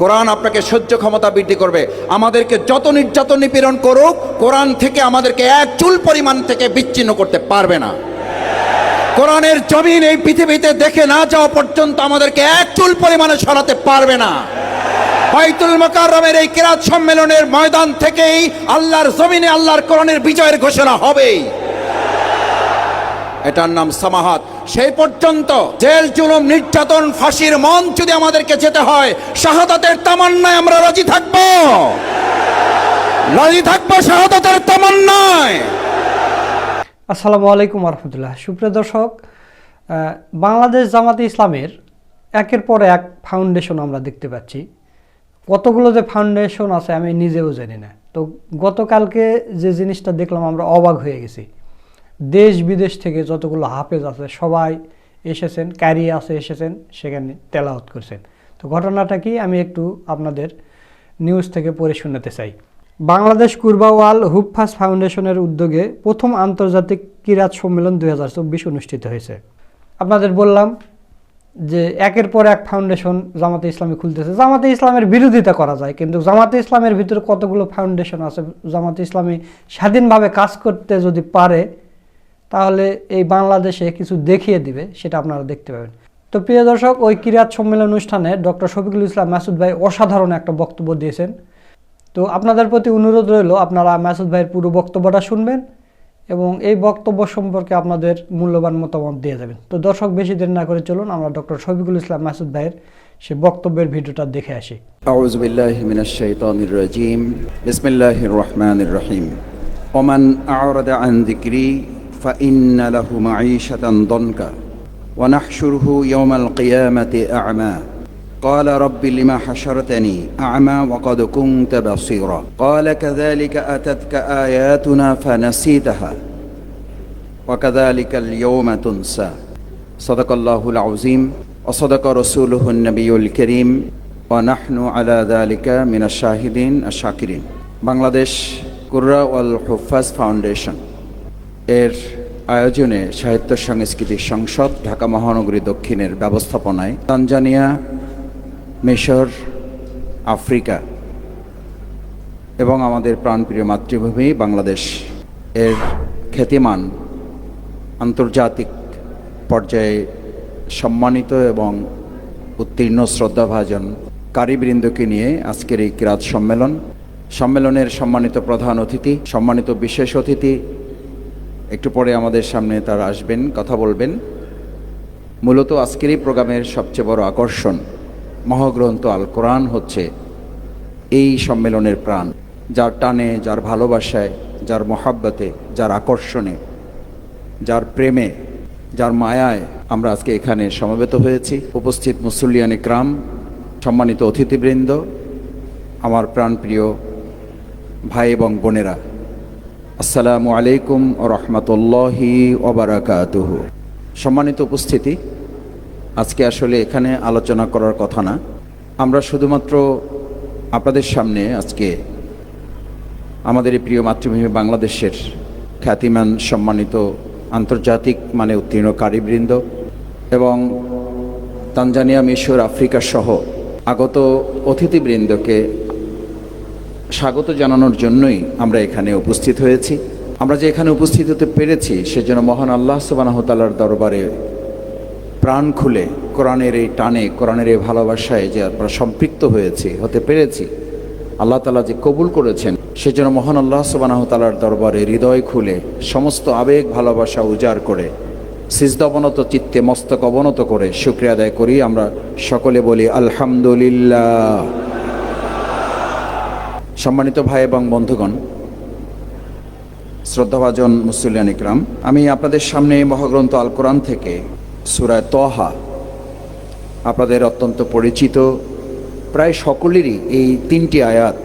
কোরআন আপনাকে সহ্য ক্ষমতা বৃদ্ধি করবে। আমাদেরকে যত নির্যাতন নিপীড়ন করুক, কোরআন থেকে আমাদেরকে এক চুল পরিমাণ থেকে বিচ্ছিন্ন করতে পারবে না। কোরআনের জমিন এই পৃথিবীতে দেখে না যাওয়া পর্যন্ত আমাদেরকে এক চুল পরিমাণে সরাতে পারবে না। বাইতুল মোকাররমের এই কিরাত সম্মেলনের ময়দান থেকেই আল্লাহর জমিনে আল্লাহর কোরআনের বিজয়ের ঘোষণা হবেই। এটার নাম সামাহাত। সেই পর্যন্ত জেল জুলুম, নির্যাতন, ফাঁসির মন যদি আমাদেরকে যেতে হয়, শাহাদাতের তামান্নায় আমরা রাজি থাকব। রাজি থাকব শাহাদাতের তামান্নায়। আসসালামু আলাইকুম রহমতুল্লাহ সুপ্রিয় দর্শক বাংলাদেশ জামাতে ইসলামের একের পর এক ফাউন্ডেশন আমরা দেখতে পাচ্ছি। কতগুলো যে ফাউন্ডেশন আছে আমি নিজেও জানি না। তো গতকালকে যে জিনিসটা দেখলাম, আমরা অবাক হয়ে গেছি। দেশ বিদেশ থেকে যতগুলো হাফেজ আছে, সবাই এসেছেন ক্যারিয়ে আছে, এসেছেন, সেখানে তেলাওয়াত করছেন। তো ঘটনাটা কি আমি একটু আপনাদের নিউজ থেকে পড়ে শোনাতে চাই। বাংলাদেশ কুরবাওয়াল হুপফাস ফাউন্ডেশনের উদ্যোগে প্রথম আন্তর্জাতিক কিরাত সম্মেলন দু হাজার চব্বিশ অনুষ্ঠিত হয়েছে। আপনাদের বললাম যে একের পর এক ফাউন্ডেশন জামাতে ইসলামী খুলতেছে। জামাতে ইসলামের বিরোধিতা করা যায়, কিন্তু জামাতে ইসলামের ভিতরে কতগুলো ফাউন্ডেশন আছে? জামাতে ইসলামী স্বাধীনভাবে কাজ করতে যদি পারে তাহলে এই বাংলাদেশে কিছু দেখিয়ে দিবে, সেটা আপনারা দেখতে পাবেন। তো প্রিয় দর্শক, ওই ক্রিয়াত সম্মেলন অনুষ্ঠানে ডক্টর শফিকুল ইসলাম মাসুদ ভাই অসাধারণ একটা বক্তব্য দিয়েছেন। তো আপনাদের প্রতি অনুরোধ রইল, আপনারা মাসুদ ভাইয়ের পুরো বক্তব্যটা শুনবেন এবং এই বক্তব্য সম্পর্কে আপনাদের মূল্যবান মতামত দিয়ে যাবেন। তো দর্শক, বেশি দেরি না করে চলুন, আমরা ডক্টর শফিকুল ইসলাম মাসুদ ভাইয়ের সে বক্তব্যের ভিডিওটা দেখে আসি। আউযু রহিম। ওমান فإن له معيشة ضنكا ونحشره يوم القيامة أعمى. قال رب لما حشرتني أعمى وقد كنت بصيرا. قال كذلك أتتك آياتنا فنسيتها وكذلك اليوم تنسى. صدق الله العظيم. وصدق رسوله النبي الكريم. ونحن على ذلك من الشاهدين الشاكرين. بنغلاديش كرة والحفاظ فاونديشن. এর আয়োজনে সাহিত্য সংস্কৃতি সংসদ ঢাকা মহানগরী দক্ষিণের ব্যবস্থাপনায় তানজানিয়া, মিশর, আফ্রিকা এবং আমাদের প্রাণপ্রিয় মাতৃভূমি বাংলাদেশ এর খ্যাতিমান আন্তর্জাতিক পর্যায়ে সম্মানিত এবং উত্তীর্ণ শ্রদ্ধাভাজন কারিবৃন্দকে নিয়ে আজকের এই কিরাত সম্মেলন। সম্মেলনের সম্মানিত প্রধান অতিথি, সম্মানিত বিশেষ অতিথি একটু পরে আমাদের সামনে তারা আসবেন, কথা বলবেন। মূলত আজকের এই প্রোগ্রামের সবচেয়ে বড় আকর্ষণ, মহাগ্রন্থ আল কোরআন হচ্ছে এই সম্মেলনের প্রাণ, যার টানে, যার ভালোবাসায়, যার মহাব্বতে, যার আকর্ষণে, যার প্রেমে, যার মায়ায় আমরা আজকে এখানে সমবেত হয়েছি। উপস্থিত মুসল্লিয়ান ইকরাম, সম্মানিত অতিথিবৃন্দ, আমার প্রাণপ্রিয় ভাই এবং বোনেরা। আসসালামু আলাইকুম রহমতুল্লাহি ওবরাকাতুহু সম্মানিত উপস্থিতি, আজকে আসলে এখানে আলোচনা করার কথা না। আমরা শুধুমাত্র আপনাদের সামনে আজকে আমাদের এই প্রিয় মাতৃভূমি বাংলাদেশের খ্যাতিমান, সম্মানিত আন্তর্জাতিক মানে উত্তীর্ণ কারিবৃন্দ এবং তানজানিয়া, মিশর, আফ্রিকা সহ আগত অতিথিবৃন্দকে স্বাগত জানানোর জন্যই আমরা এখানে উপস্থিত হয়েছি। আমরা যে এখানে উপস্থিত হতে পেরেছি, সেজন্য মহান আল্লাহ সুবানাহতালার দরবারে প্রাণ খুলে কোরআনের এই টানে, কোরআনের এই ভালোবাসায় যে আমরা সম্পৃক্ত হয়েছি, হতে পেরেছি, আল্লাহ তালা যে কবুল করেছেন, সেজন্য মহান আল্লাহ সুবানাহ তালার দরবারে হৃদয় খুলে সমস্ত আবেগ, ভালোবাসা উজাড় করে সিজদবনত চিত্তে মস্তক অবনত করে শুক্রিয়া আদায় করি। আমরা সকলে বলি, আলহামদুলিল্লাহ। সম্মানিত ভাই এবং বন্ধুগণ, শ্রদ্ধাভাজন মুসলিয়ান ইকরাম, আমি আপনাদের সামনে মহাগ্রন্থ আল কোরআন থেকে সুরায় তহা আপনাদের অত্যন্ত পরিচিত, প্রায় সকলেরই এই তিনটি আয়াত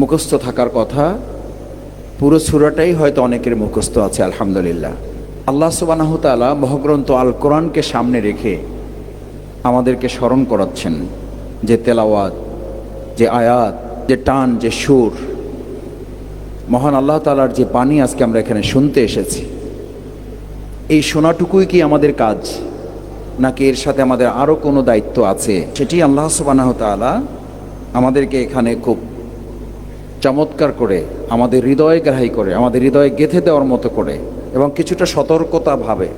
মুখস্থ থাকার কথা। পুরো সুরাটাই হয়তো অনেকের মুখস্থ আছে, আলহামদুলিল্লাহ। আল্লাহ সুবানাহ তালা মহাগ্রন্থ আল কোরআনকে সামনে রেখে আমাদেরকে স্মরণ করাচ্ছেন যে তেলাওয়াত, যে আয়াত যে টান, যে সুর। মহান আল্লাহ তালার যে বাণী আজকে আমরা এখানে শুনতে এসেছি। এই শোনাটুকুই কি আমাদের কাজ? নাকি এর সাথে আমাদের আরও কোনো দায়িত্ব আছে? সেটি আল্লাহ সুবানাহ তালা আমাদেরকে এখানে খুব চমৎকার করে, আমাদের হৃদয় গ্রাহী করে, আমাদের হৃদয়ে গেঁথে দেওয়ার মতো করে এবং কিছুটা সতর্কতা ভাবে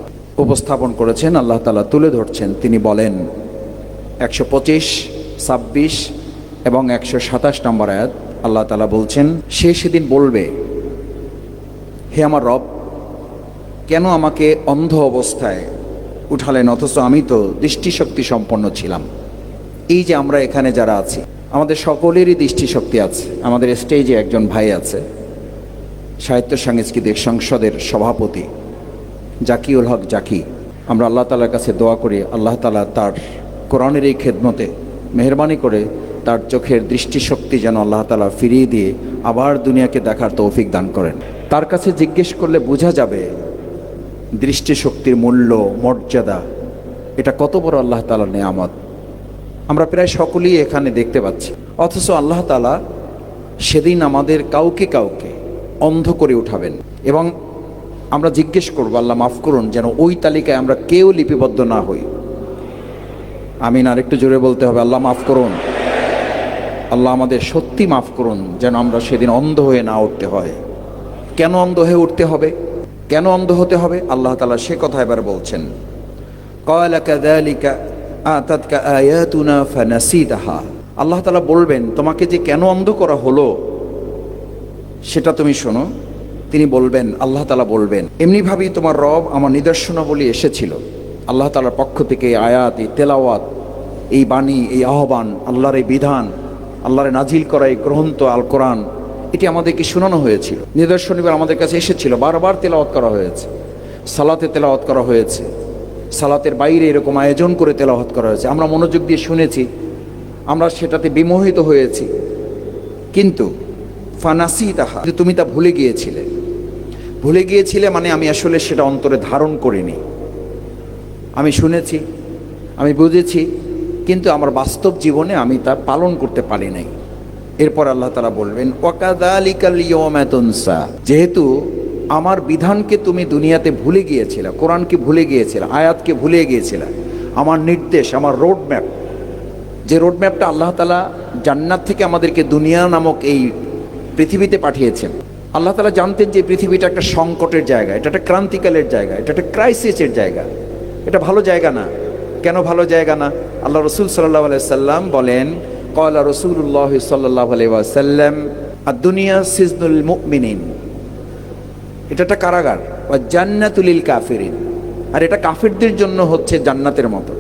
উপস্থাপন করেছেন। আল্লাহ তালা তুলে ধরছেন। তিনি বলেন, একশো পঁচিশ, ছাব্বিশ এবং একশো সাতাশ নম্বর আয়াত আল্লাহ তালা বলছেন, সে সেদিন বলবে, হে আমার রব, কেন আমাকে অন্ধ অবস্থায় উঠালেন? অথচ আমি তো দৃষ্টিশক্তি সম্পন্ন ছিলাম। এই যে আমরা এখানে যারা আছি, আমাদের সকলেরই দৃষ্টিশক্তি আছে। আমাদের স্টেজে একজন ভাই আছে, সাহিত্য সাংস্কৃতিক সংসদের সভাপতি, জাকিউল হক জাকি। আমরা আল্লাহ তালার কাছে দোয়া করি, আল্লাহ তালা তার কোরআনের এই খেদমতে মেহরবানি করে তার চোখের দৃষ্টিশক্তি যেন আল্লাহ তালা ফিরিয়ে দিয়ে আবার দুনিয়াকে দেখার তৌফিক দান করেন। তার কাছে জিজ্ঞেস করলে বোঝা যাবে দৃষ্টিশক্তির মূল্য, মর্যাদা, এটা কত বড় আল্লাহ তালার নেয়ামত। আমরা প্রায় সকলেই এখানে দেখতে পাচ্ছি। অথচ আল্লাহ তালা সেদিন আমাদের কাউকে কাউকে অন্ধ করে উঠাবেন এবং আমরা জিজ্ঞেস করব, আল্লাহ মাফ করুন, যেন ওই তালিকায় আমরা কেউ লিপিবদ্ধ না হই। আমিন, আরেকটু জোরে বলতে হবে, আল্লাহ মাফ করুন। আল্লাহ আমাদের সত্যি মাফ করুন, যেন আমরা সেদিন অন্ধ হয়ে না উঠতে হয়। কেন অন্ধ হয়ে উঠতে হবে? কেন অন্ধ হতে হবে? আল্লাহ তালা সে কথা এবার বলছেন। আল্লাহ তালা বলবেন, তোমাকে যে কেন অন্ধ করা হলো, সেটা তুমি শোনো। তিনি বলবেন, আল্লাহ তালা বলবেন, এমনিভাবেই তোমার রব আমার নিদর্শনাবলী এসেছিল। আল্লাহ তালার পক্ষ থেকে আয়াত, এই তেলাওয়াত, এই বাণী, এই আহ্বান, আল্লাহর এই বিধান আল্লাহর নাজিল করা এই গ্রন্থ আল কোরআন এটি আমাদেরকে শোনানো হয়েছিল। নিদর্শন এবার আমাদের কাছে এসেছিল, বারবার তেলাওয়াত করা হয়েছে, সালাতে তেলাওয়াত করা হয়েছে, সালাতের বাইরে এরকম আয়োজন করে তেলাওয়াত করা হয়েছে। আমরা মনোযোগ দিয়ে শুনেছি, আমরা সেটাতে বিমোহিত হয়েছি। কিন্তু ফানাসি তাহা যে তুমি তা ভুলে গিয়েছিলে। ভুলে গিয়েছিলে মানে আমি আসলে সেটা অন্তরে ধারণ করিনি। আমি শুনেছি, আমি বুঝেছি কিন্তু আমার বাস্তব জীবনে আমি তা পালন করতে পারি নাই। এরপর আল্লাহ তালা বলবেন ওয়াকাদালিকালিয়মাতুনসা যেহেতু আমার বিধানকে তুমি দুনিয়াতে ভুলে গিয়েছিলে, কোরআনকে ভুলে গিয়েছিলে, আয়াতকে ভুলে গিয়েছিলে, আমার নির্দেশ, আমার রোড ম্যাপ যে রোড ম্যাপটা আল্লাহ তালা জান্নাত থেকে আমাদেরকে দুনিয়া নামক এই পৃথিবীতে পাঠিয়েছেন। আল্লাহ তালা জানতেন যে পৃথিবীটা একটা সংকটের জায়গা, এটা একটা ক্রান্তিকালের জায়গা, এটা একটা ক্রাইসিসের জায়গা, এটা ভালো জায়গা না। কেন ভালো জায়গা না? আল্লাহ রসুল সাল্লাহ সাল্লাম বলেন কয়লা রসুল্লাহ সাল্লাহ সাল্লাম আর দুনিয়া সিজনুল মুমিনিন। এটা একটা কারাগার। বা জান্নাতুলিল কাফিরিন আর এটা কাফিরদের জন্য হচ্ছে জান্নাতের মতো।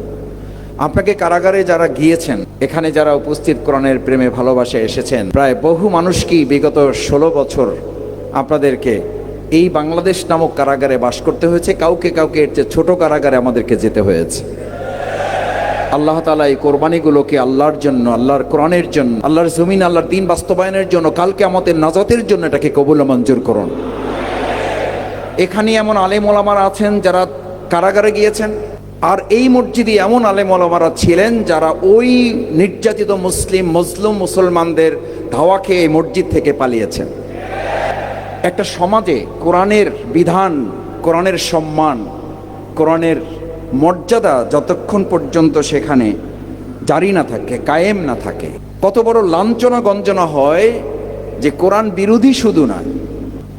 আপনাকে কারাগারে যারা গিয়েছেন, এখানে যারা উপস্থিত কোরআনের প্রেমে ভালোবাসে এসেছেন, প্রায় বহু মানুষকেই বিগত ষোলো বছর আপনাদেরকে এই বাংলাদেশ নামক কারাগারে বাস করতে হয়েছে? কাউকে কাউকে এর চেয়ে ছোট কারাগারে আমাদেরকে যেতে হয়েছে। আল্লাহ তালা এই কোরবানিগুলোকে আল্লাহর জন্য, আল্লাহর কোরআনের জন্য, আল্লাহর জমিন, আল্লাহর দিন বাস্তবায়নের জন্য কালকে আমাদের নাজাতের জন্য এটাকে কবুল মঞ্জুর করুন। এখানে এমন আলেম ওলামারা আছেন যারা কারাগারে গিয়েছেন, আর এই মসজিদে এমন আলেম ওলামারা ছিলেন যারা ওই নির্যাতিত মুসলিম মুসলিম মুসলমানদের ধাওয়া খেয়ে এই মসজিদ থেকে পালিয়েছেন। একটা সমাজে কোরআনের বিধান, কোরআনের সম্মান, কোরআনের মর্যাদা যতক্ষণ পর্যন্ত সেখানে জারি না থাকে, কায়েম না থাকে। কত বড় লাঞ্ছনা গঞ্জনা হয় যে কোরআন বিরোধী শুধু না,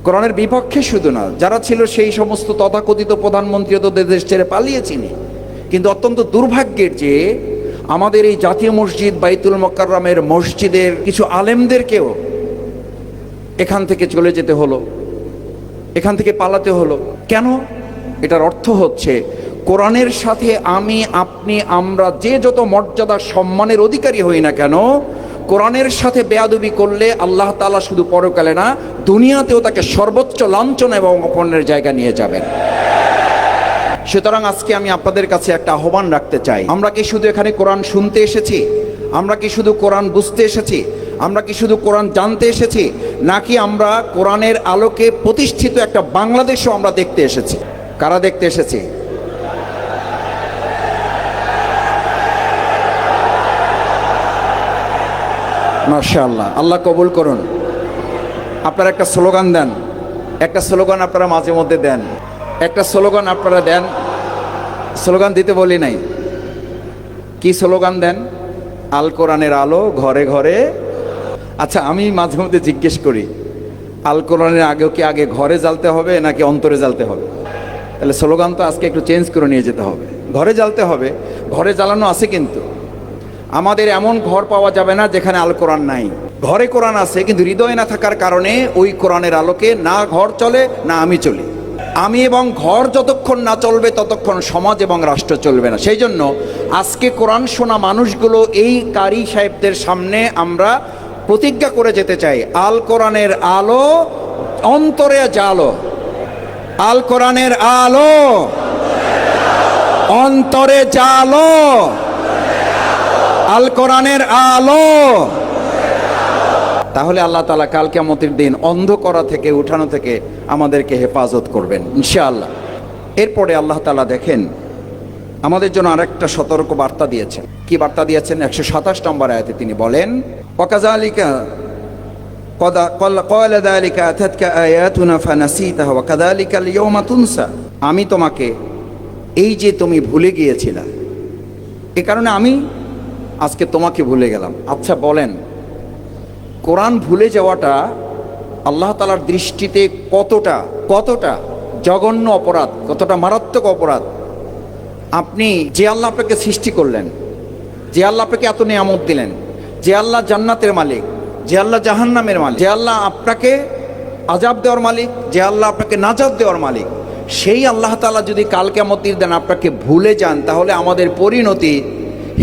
কোরআনের বিপক্ষে শুধু না, যারা ছিল সেই সমস্ত তথাকথিত প্রধানমন্ত্রী তো দেশ ছেড়ে পালিয়েছিনি। কিন্তু অত্যন্ত দুর্ভাগ্যের যে আমাদের এই জাতীয় মসজিদ বাইতুল মক্কাররামের মসজিদের কিছু আলেমদেরকেও এখান থেকে চলে যেতে হলো, এখান থেকে পালাতে হলো। কেন? এটার অর্থ হচ্ছে কোরআনের সাথে আমি, আপনি, আমরা যে যত মর্যাদা, সম্মানের অধিকারী হই না কেন, কোরআনের সাথে বেয়াদবি করলে আল্লাহ তালা শুধু পরকালে না, দুনিয়াতেও তাকে সর্বোচ্চ লাঞ্ছনা এবং অপনের জায়গা নিয়ে যাবেন। সুতরাং আজকে আমি আপনাদের কাছে একটা আহ্বান রাখতে চাই। আমরা কি শুধু এখানে কোরআন শুনতে এসেছি? আমরা কি শুধু কোরআন বুঝতে এসেছি? আমরা কি শুধু কোরআন জানতে এসেছি? নাকি আমরা কোরআনের আলোকে প্রতিষ্ঠিত একটা বাংলাদেশও আমরা দেখতে এসেছি? কারা দেখতে এসেছি? মার্শাল্লাহ আল্লাহ কবুল করুন। আপনারা একটা স্লোগান দেন। একটা স্লোগান আপনারা মাঝে মধ্যে দেন। একটা স্লোগান আপনারা দেন। স্লোগান দিতে বলি নাই। কি স্লোগান দেন? আল কোরআনের আলো ঘরে ঘরে। আচ্ছা আমি মাঝে মধ্যে জিজ্ঞেস করি, আল কোরআনের আগেও কি আগে ঘরে জ্বালতে হবে নাকি অন্তরে জ্বালতে হবে? তাহলে স্লোগান তো আজকে একটু চেঞ্জ করে নিয়ে যেতে হবে। ঘরে জ্বালতে হবে। ঘরে জ্বালানো আছে কিন্তু। আমাদের এমন ঘর পাওয়া যাবে না যেখানে আল কোরআন নাই। ঘরে কোরআন আছে, কিন্তু হৃদয় না থাকার কারণে ওই কোরআনের আলোকে না ঘর চলে, না আমি চলি। আমি এবং ঘর যতক্ষণ না চলবে, ততক্ষণ সমাজ এবং রাষ্ট্র চলবে না। সেই জন্য আজকে কোরআন শোনা মানুষগুলো এই কারি সাহেবদের সামনে আমরা প্রতিজ্ঞা করে যেতে চাই, আল কোরআনের আলো অন্তরে জালো আল কোরআনের আলো অন্তরে জালো আল কোরআনের আলো। তাহলে আল্লাহ তালা কাল কেমতির দিন অন্ধ করা থেকে, উঠানো থেকে আমাদেরকে হেফাজত করবেন, ইনশাআল্লাহ। এরপরে আল্লাহ তালা দেখেন, আমাদের জন্য আরেকটা সতর্ক বার্তা দিয়েছেন। কি বার্তা দিয়েছেন? একশো সাতাশ নম্বর আয়াতে তিনি বলেন অকাজালিকা আমি তোমাকে এই যে তুমি ভুলে গিয়েছিলা, এ কারণে আমি আজকে তোমাকে ভুলে গেলাম। আচ্ছা বলেন, কোরআন ভুলে যাওয়াটা আল্লাহ তালার দৃষ্টিতে কতটা কতটা জঘন্য অপরাধ, কতটা মারাত্মক অপরাধ? আপনি যে আল্লাহ আপনাকে সৃষ্টি করলেন, যে আল্লাহ আপনাকে এত নিয়ামত দিলেন, যে আল্লাহ জান্নাতের মালিক, যে আল্লাহ জাহান্নামের মালিক, যে আল্লাহ আপনাকে আজাব দেওয়ার মালিক, যে আল্লাহ আপনাকে নাজাব দেওয়ার মালিক, সেই আল্লাহ তালা যদি কাল কেমতির দেন আপনাকে ভুলে যান, তাহলে আমাদের পরিণতি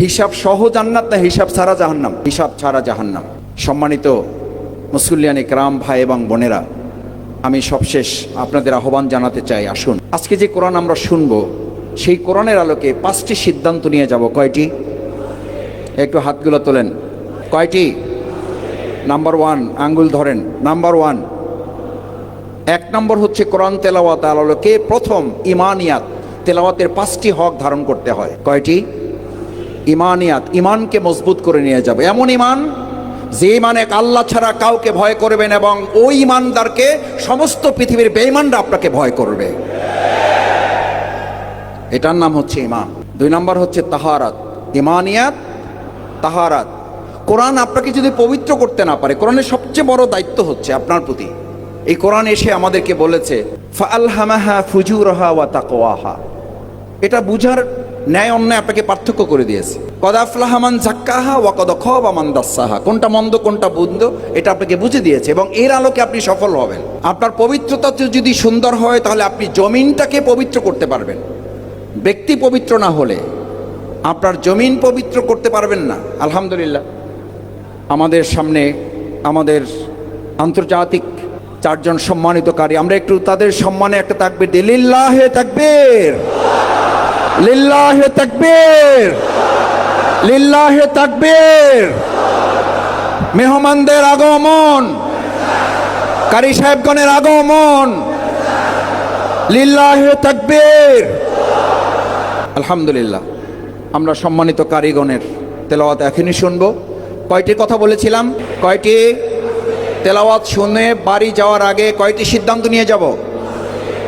হিসাব সহ জান্নাত না হিসাব ছাড়া জাহান্নাম? হিসাব ছাড়া জাহান্নাম। সম্মানিত মুসুল্লিয়ান ইকরাম ভাই এবং বোনেরা, আমি সবশেষ আপনাদের আহ্বান জানাতে চাই, আসুন। আজকে যে কোরআন আমরা শুনব, সেই কোরআনের আলোকে পাঁচটি সিদ্ধান্ত নিয়ে যাব। কয়টি? একটু হাতগুলো তোলেন। কয়টি? নাম্বার ওয়ান, আঙ্গুল ধরেন। নাম্বার ওয়ান, এক নম্বর হচ্ছে কোরআন তেলাওয়াত আলোকে প্রথম ইমানিয়াত, তেলাওয়াতের পাঁচটি হক ধারণ করতে হয়। কয়টি? ইমানিয়াত ইমানকে মজবুত করে নিয়ে যাবে। এমন ইমান যে ইমানে আল্লাহ ছাড়া কাউকে ভয় করবেন এবং ওই ইমানদারকে সমস্ত পৃথিবীর বেঈমানরা আপনাকে ভয় করবে। এটার নাম হচ্ছে ইমান দুই নম্বর হচ্ছে তাহারাত। ইমানিয়াত, তাহারাত। কোরআন আপনাকে যদি পবিত্র করতে না পারে, কোরআনের সবচেয়ে বড় দায়িত্ব হচ্ছে আপনার প্রতি। এই কোরআন এসে আমাদেরকে বলেছে ফালহামাহা ফুজুরহা ওয়া তাকওয়াহা। এটা বুঝার ন্যায় অন্যায় আপনাকে পার্থক্য করে দিয়েছে। কদাফলাহামান জাক্কাহা ওয়া কদ খবামান দাসাহা। কোনটা মন্দ, কোনটা বুন্দ এটা আপনাকে বুঝে দিয়েছে এবং এর আলোকে আপনি সফল হবেন। আপনার পবিত্রতা যদি সুন্দর হয়, তাহলে আপনি জমিনটাকে পবিত্র করতে পারবেন। ব্যক্তি পবিত্র না হলে আপনার জমিন পবিত্র করতে পারবেন না। আলহামদুলিল্লাহ। আমাদের সামনে আমাদের আন্তর্জাতিক চারজন সম্মানিতকারী আমরা একটু তাদের সম্মানে একটা তাকবির দিই। লিল্লাহে তাকবীর। লিল্লাহে তাকবীর। লিল্লাহে তাকবীর। মেহমানদের আগমন। কারি সাহেবগণের আগমন। লিল্লাহে তাকবীর। আলহামদুলিল্লাহ, আমরা সম্মানিত কারিগণের তেলাওয়াত এখনই শুনব। কয়টি কথা বলেছিলাম? কয়টি? তেলাওয়াত শুনে বাড়ি যাওয়ার আগে কয়টি সিদ্ধান্ত নিয়ে যাব?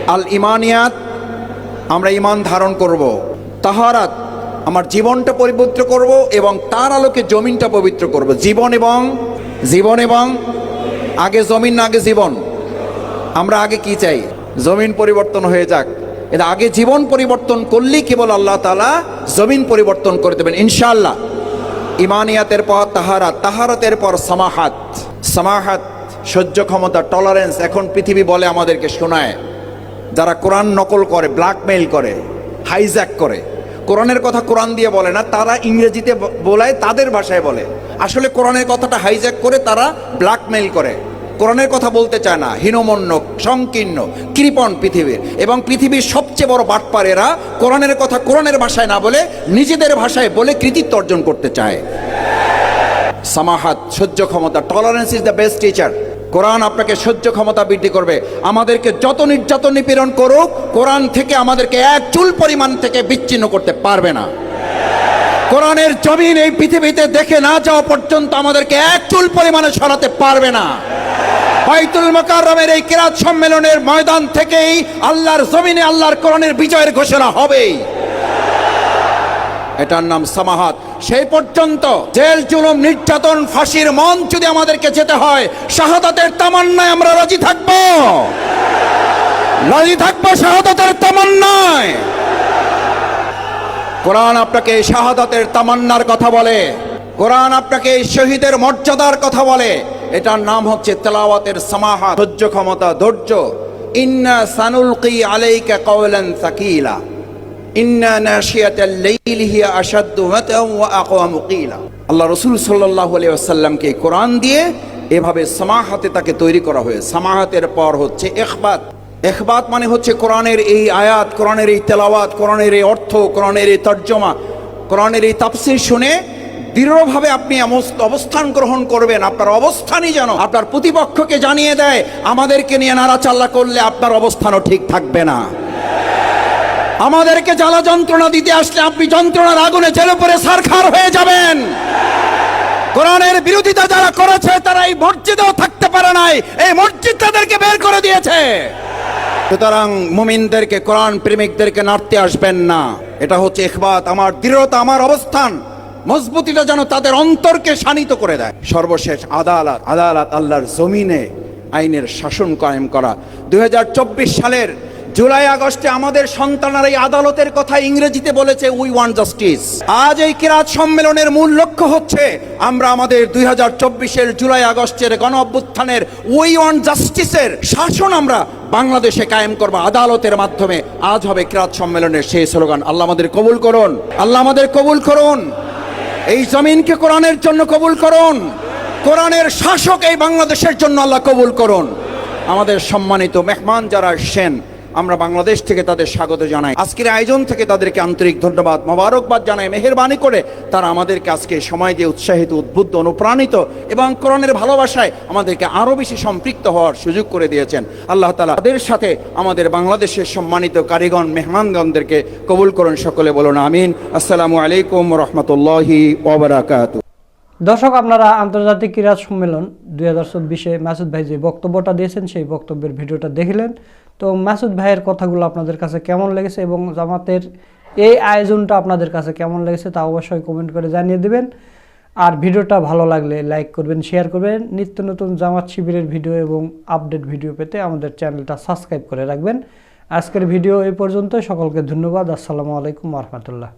আল ইমানিয়াত আমরা ইমান ধারণ করব, তাহারাত আমার জীবনটা পবিত্র করব এবং তার আলোকে জমিনটা পবিত্র করব। জীবন এবং জীবন এবং, আগে জমিন না আগে জীবন। আমরা আগে কি চাই? জমিন পরিবর্তন হয়ে যাক। এটা আগে জীবন পরিবর্তন করলেই কেবল আল্লাহ তালা জমিন পরিবর্তন করে দেবেন ইনশাল্লাহ ইমানিয়াতের পর তাহারাত, তাহারাতের পর সমাহাত। সমাহাত, সহ্য ক্ষমতা টলারেন্স এখন পৃথিবী বলে আমাদেরকে শোনায়। যারা কোরআন নকল করে ব্ল্যাকমেইল করে হাইজ্যাক করে। কোরআনের কথা কোরআন দিয়ে বলে না, তারা ইংরেজিতে বলায় তাদের ভাষায় বলে। আসলে কোরআনের কথাটা হাইজ্যাক করে তারা ব্ল্যাকমেইল করে। কোরআনের কথা বলতে চায় না, হীনমন্য, সংকীর্ণ, কৃপণ পৃথিবীর। এবং পৃথিবীর সবচেয়ে বড় বাটপার এরা কোরআনের কথা কোরআনের ভাষায় না বলে, নিজেদের ভাষায় বলে কৃতিত্ব অর্জন করতে চায়। সামাহাত, সহ্য ক্ষমতা tolerance is the best teacher কোরআন আপনাকে সহ্য ক্ষমতা বৃদ্ধি করবে। আমাদেরকে যত নির্যাতন নিপীড়ন করুক, কোরআন থেকে আমাদেরকে এক চুল পরিমাণ থেকে বিচ্ছিন্ন করতে পারবে না। কোরআনের জমিন এই পৃথিবীতে দেখে না যাওয়া পর্যন্ত আমাদেরকে এক চুল পরিমাণে সরাতে পারবে না। বাইতুল মোকাররমের এই কিরাত সম্মেলনের ময়দান থেকেই আল্লাহর জমিনে আল্লাহর কোরআনের বিজয়ের ঘোষণা হবেই। এটার নাম সামাহাত। সেই পর্যন্ত জেল, জুলুম, নির্যাতন, ফাঁসির মন যদি আমাদেরকে যেতে হয়, শাহাদাতের তামান্নায় আমরা রাজি থাকব। রাজি থাকব শাহাদাতের তামান্নায়। কোরআন আপনাকে শাহাদাতের তামান্নার কথা বলে, কোরআন আপনাকে শহীদের মর্যাদার কথা বলে। এটার নাম হচ্ছে তেলাওয়াতের সমাহা ধৈর্য ক্ষমতা, ধৈর্য। ইন্না সানুলকি আলাইকা কওলান সাকিলা। ইন্না নাশিয়াতাল লাইলি হিয়া আশাদ্দু আল্লাহ রাসূল সাল্লাল্লাহু আলাইহি কোরআন দিয়ে এভাবে সামাহাতে তাকে তৈরি করা হয়েছে। সামাহাতের পর হচ্ছে ইখবাত। এখবাত মানে হচ্ছে কোরআনের এই আয়াত, কোরআনের এই তেলাওয়াত, কোরআনের এই অর্থ, কোরআনের এই তর্জমা, কোরআনের এই তাফসির শুনে দৃঢ়ভাবে আপনি অবস্থান গ্রহণ করবেন। আপনার অবস্থানই যেন আপনার প্রতিপক্ষকে জানিয়ে দেয়, আমাদেরকে নিয়ে নাড়াচাল্লা করলে আপনার অবস্থানও ঠিক থাকবে না। আমাদেরকে জ্বালা যন্ত্রণা দিতে আসলে আপনি যন্ত্রণার আগুনে জেলে পরে সারখার হয়ে যাবেন। কোরআনের বিরোধিতা যারা করেছে, তারা এই মসজিদেও থাকতে পারে নাই। এই মসজিদ তাদেরকে বের করে দিয়েছে। সুতরাং মুমিনদেরকে, কোরআন প্রেমিকদেরকে নাড়তে আসবেন না। এটা হচ্ছে ইখবাত, আমার দৃঢ়তা, আমার অবস্থান। মজবুতিটা যেন তাদের অন্তরকে শানিত করে দেয়। সর্বশেষ আদালত আদালত আল্লাহর জমিনে আইনের শাসন কায়েম করা। দুই হাজার চব্বিশ সালের জুলাই আগস্টে আমাদের সন্তানেরা এই আদালতের কথা ইংরেজিতে বলেছে উই ওয়ান জাস্টিস। আজ এই কিরাত সম্মেলনের মূল লক্ষ্য হচ্ছে আমরা আমাদের দুই হাজার চব্বিশের জুলাই আগস্টের গণ অভ্যুত্থানের উই ওয়ান্ট জাস্টিসের শাসন আমরা বাংলাদেশে কায়েম করব। আদালতের মাধ্যমে আজ হবে কিরাত সম্মেলনের সেই স্লোগান। আল্লাহ আমাদের কবুল করুন। আল্লাহ আমাদের কবুল করুন। এই জমিনকে কোরআনের জন্য কবুল করুন। কোরআনের শাসক এই বাংলাদেশের জন্য আল্লাহ কবুল করুন। আমাদের সম্মানিত মেহমান যারা আসছেন আমরা বাংলাদেশ থেকে তাদের স্বাগত জানাই। আজকের আয়োজন থেকে তাদেরকে আন্তরিক ধন্যবাদ, মোবারকবাদ জানাই, মেহরবানি করে তারা আমাদেরকে আজকে সময় দিয়ে উৎসাহিত, উদ্বুদ্ধ, অনুপ্রাণিত এবং কোরআনের ভালোবাসায় আমাদেরকে আরও বেশি সম্পৃক্ত হওয়ার সুযোগ করে দিয়েছেন। আল্লাহ তালা তাদের সাথে আমাদের বাংলাদেশের সম্মানিত কারিগণ, মেহমানগণদেরকে কবুল করুন, সকলে বলুন আমিন। আসসালামু আলাইকুম রহমতুল্লাহি ওবরাকাতু। দর্শক, আপনারা আন্তর্জাতিক ক্রীড়া সম্মেলন দুই হাজার চব্বিশে মাসুদ ভাই যে বক্তব্যটা দিয়েছেন, সেই বক্তব্যের ভিডিওটা দেখলেন। তো মাসুদ ভাইয়ের কথাগুলো আপনাদের কাছে কেমন লেগেছে এবং জামাতের এই আয়োজনটা আপনাদের কাছে কেমন লেগেছে তা অবশ্যই কমেন্ট করে জানিয়ে দেবেন। আর ভিডিওটা ভালো লাগলে লাইক করবেন শেয়ার করবেন। নিত্য নতুন জামাত শিবিরের ভিডিও এবং আপডেট ভিডিও পেতে আমাদের চ্যানেলটা সাবস্ক্রাইব করে রাখবেন। আজকের ভিডিও এই পর্যন্ত সকলকে ধন্যবাদ। আসসালামু আলাইকুম রহমতুল্লাহ।